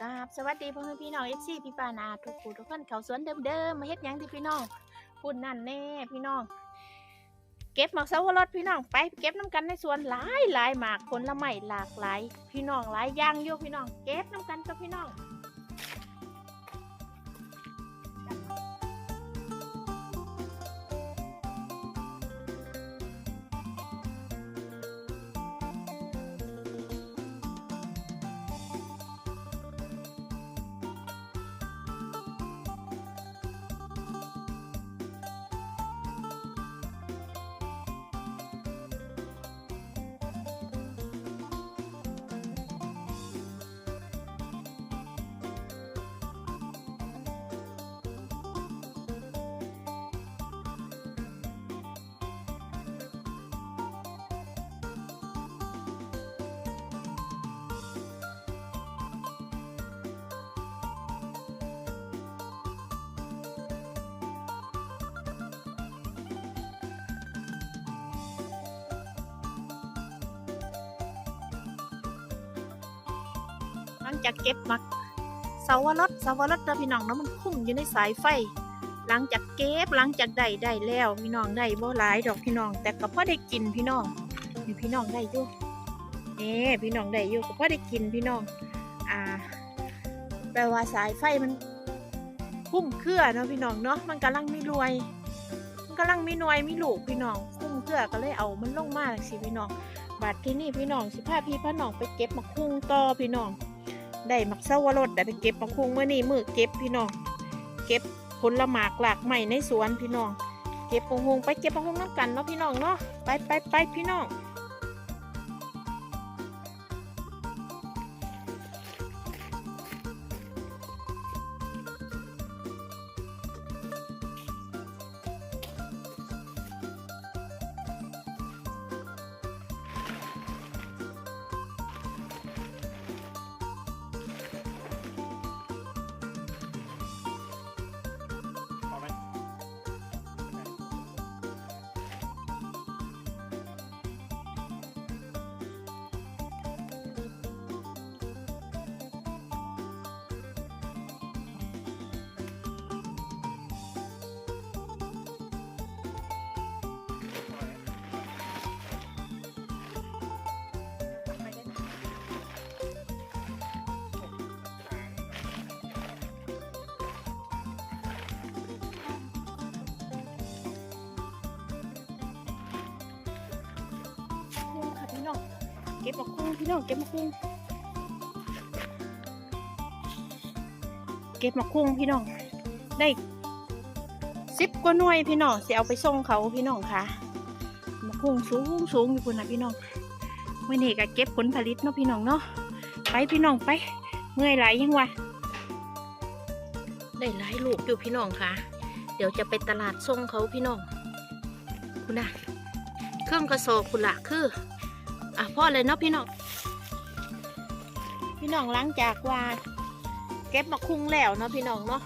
กราบสวัสดีพ่อแม่พี่น้องเอฟซีพี่ปานาทุกคู่ทุกคนเขาสวนเดิมๆมาเฮ็ดหยังที่พี่น้องพูดนั่นแน่พี่น้อง เก็บหมากเสาวรสพี่น้องไปเก็บน้ำกันในสวนหลายหลายหมากผลไม้หลากหลาย พี่น้องหลายอย่างโยพี่น้อง เก็บน้ำกันกับพี่น้อง หลังจากเก็บมักเสาวรสเสาวรสแล้วพี่น้องเนาะมันคุ้มอยู่ในสายไฟ หลังจากเก็บหลังจากได้ได้แล้วพี่น้องได้บ่หลายดอกพี่น้อง แต่ก็พอได้กินพี่น้องนี่พี่น้องได้อยู่เอ๊พี่น้องได้อยู่ก็พอได้กินพี่น้อง อ่า แปลว่าสายไฟมันคุ้มเครือเนาะพี่น้องเนาะมันกำลังไม่รวย มันกำลังไม่นวยไม่ลูกพี่น้องคุ้มเครือก็เลยเอามันลงมาสิพี่น้องบาดที่นี่พี่น้องสิพาพี่พ่อน้องไปเก็บมะคุ้งต่อพี่น้อง ได้มักเศร้าวรสได้ไปเก็บมะคุงเมื่อนี้มือเก็บพี่น้อง เก็บผลหมากหลากใหม่ในสวนพี่น้อง เก็บมะคุงไปเก็บมะคุงน้ำกันเนาะพี่น้องเนาะไปไปไปพี่น้อง ก็บมะคุ้งพี่น้องเก็บมะคุ้งเก็บมะคุ้งพี่น้องได้สิบกว่าหน่วยพี่น้องจะเอาไปส่งเขาพี่น้องค่ะมะคุ้งสูงสูงอยู่คนนะพี่น้องเมื่อนี้ก็เก็บผลผลิตเนาะพี่น้องเนาะไปพี่น้องไปเมื่อยไหลยยังวะได้หลายลูกอยู่พี่น้องค่ะ เดี๋ยวจะไปตลาดส่งเขาพี่น้องคุณนะเครื่องกระสอบคุณละคือ อะพ่อเลยเนาะพี่น้อง พี่น้องหลังจากว่า เก็บมาคุ้งแล้วเนาะพี่น้องเนาะ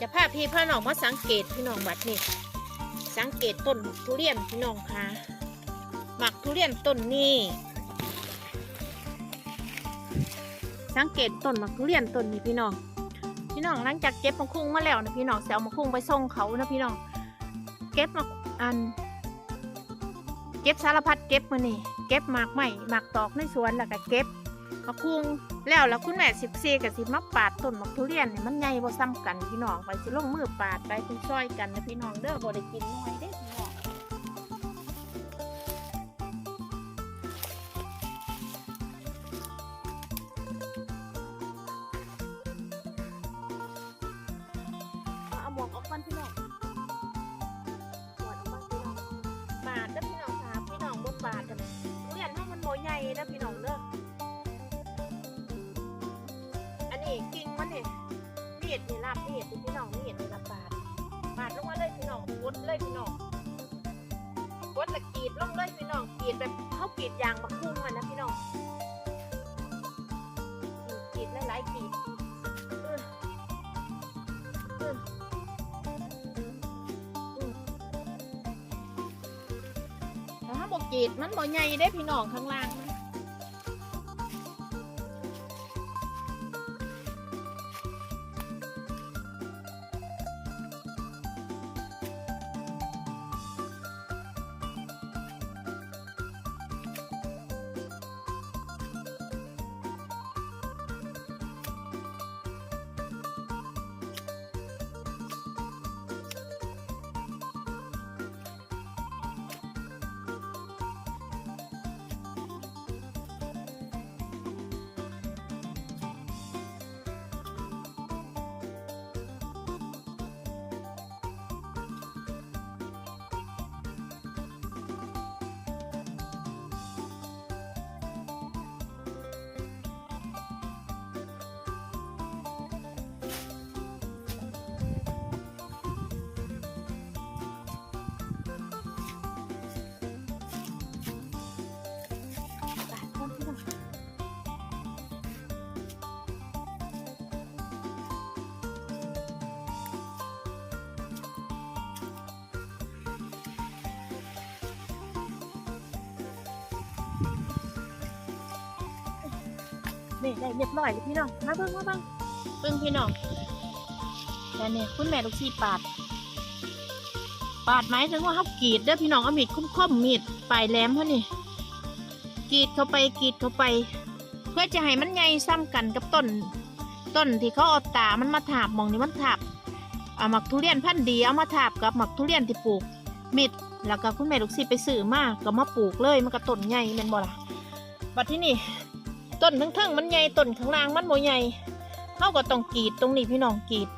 จะพาพี่พาน้องมาสังเกตพี่น้องบัดนี่สังเกตต้นทุเรียนพี่น้องค่ะหมักทุเรียนต้นนี้สังเกตต้นหมักทุเรียนต้นนี้พี่น้อง พี่น้องหลังจากเก็บมาคุ้งมาแล้วนะพี่น้องจะเอามาคุ้งไปส่งเขานะพี่น้อง เก็บมาอัน เก็บสารพัดเก็บมานี่ เก็บหมากใหม่หมากตอกในสวนแล้วก็เก็บมะคุงแล้วแล้วคุณแม่สิบเซกับสิมาปาดต้นมะทุเรียนเนี่ยมันใหญ่บ่ซ้ำกันพี่น้องไปสิลงมือปาดไปเป็นซอยกันนะพี่น้องเด้อบ่ได้กินน้อยเด้อ นนี่มีดนี่ลาบมีดนี่พี่น้องมีดนี่ลาบบาทบาทลงมาเลยพี่น้องกดเลยพี่น้องกดและกรีดลงเลยพี่น้องกรีดแบบเขากรีดยางมาคุ้งมันนะพี่น้องกรีดหลายๆกรีดเออเออแต่ถ้าบกจีดมันบ่ใหญ่ได้พี่น้องข้างล่าง นี่ได้เรียบร้อยเลยพี่น้อง มาเบิ่งมาเบิ่งเบิ่งพี่น้องแต่เนี่ยคุณแม่ลูกชีปาด ปาดไหมายถึงว่าเขากรีดเด้อพี่น้องเอามีดคุ้มๆมีดปลายแหลมเขานี่กรีดเข้าไปกรีดเข้าไป เพื่อจะให้มันใหญ่ซ้ำกันกับต้น ต้นที่เขาเอาตามันมาถาบมองนี่มันถาบเอาหมักทุเรียนพันธุ์ดีเอามาถาบกับหมักทุเรียนที่ปลูกมิดแล้วก็คุณแม่ลูกศิษย์ไปซื้อมากก็มาปลูกเลยมันก็ต้นใหญ่แม่นบ่ล่ะบัดที่นี่ ต้นทั้งทั้งๆมันใหญ่ต้นข้างล่างมันบ่ใหญ่เขาก็ต้องกรีดตรงนี้พี่น้องกรีด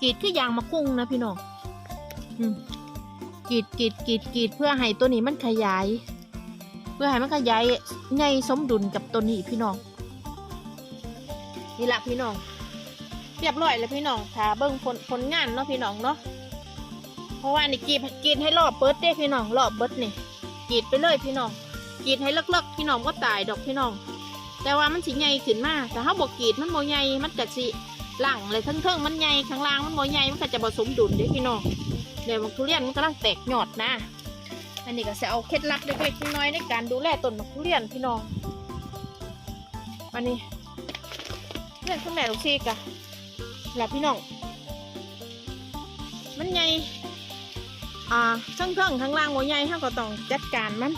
กรีดคือยางมะคุ้งนะพี่น้องกรีดกรีดกรีดกรีดเพื่อให้ตัวนี้มันขยาย เพื่อให้มันขยายใหญ่สมดุลกับตัวนี้พี่น้องนี่ละพี่น้องเรียบร้อยแล้วพี่น้องถ้าเบิ่งผลผลงานเนาะพี่น้องเนาะเพราะว่านี่กรีดกรีดให้รอบเบิร์ดเด้พี่น้องรอบเบิร์ดนี่กรีดไปเลยพี่น้องกรีดให้เลิกๆพี่น้องก็ตายดอกพี่น้อง แต่ว่ามันสิใหญ่ขึ้นมาแต่ถ้าบอกกีดมันโมใหญ่มันก็สิหลังเลยทั้งเทิงๆมันใหญ่ข้างล่างมันโมใหญ่มันก็จะผสมดุลเด้พี่น้องเดี๋ยวมันทุเรียนมันกำลังแตกยอดนะ อันนี้ก็จะเอาเคล็ดลับเล็กๆน้อยๆในการดูแลต้นมะทุเรียนพี่น้องอันนี้เรื่องคุณแม่ลูกซีกะหลับพี่น้อง มันใหญ่อ่าทั้งเทิงทั้งล่างโมใหญ่ห้าก็ต้องจัดการมัน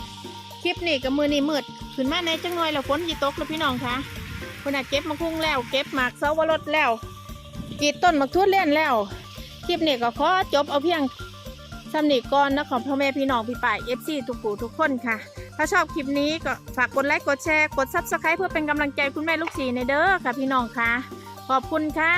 คลิปนี้กับมือนี่มืดขึ้นมาในจังหน่อยแล้วฝนยีตกแล้วพี่น้องคะคุณอาเก็บมาคุ้งแล้ว เก็บหมากเสาวรสแล้วกีดต้นมะทุเรียนแล้วคลิปนี้ก็ขอจบเอาเพียงสำนีก่อนนะของพ่อแม่พี่น้องพี่ป่ายเอฟซีทุกผู้ทุกคนค่ะ ถ้าชอบคลิปนี้ก็ฝากกดไลค์กดแชร์กดซับสไครต์เพื่อเป็นกำลังใจคุณแม่ลูกสีในเด้อค่ะพี่น้องค่ะ ขอบคุณค่ะ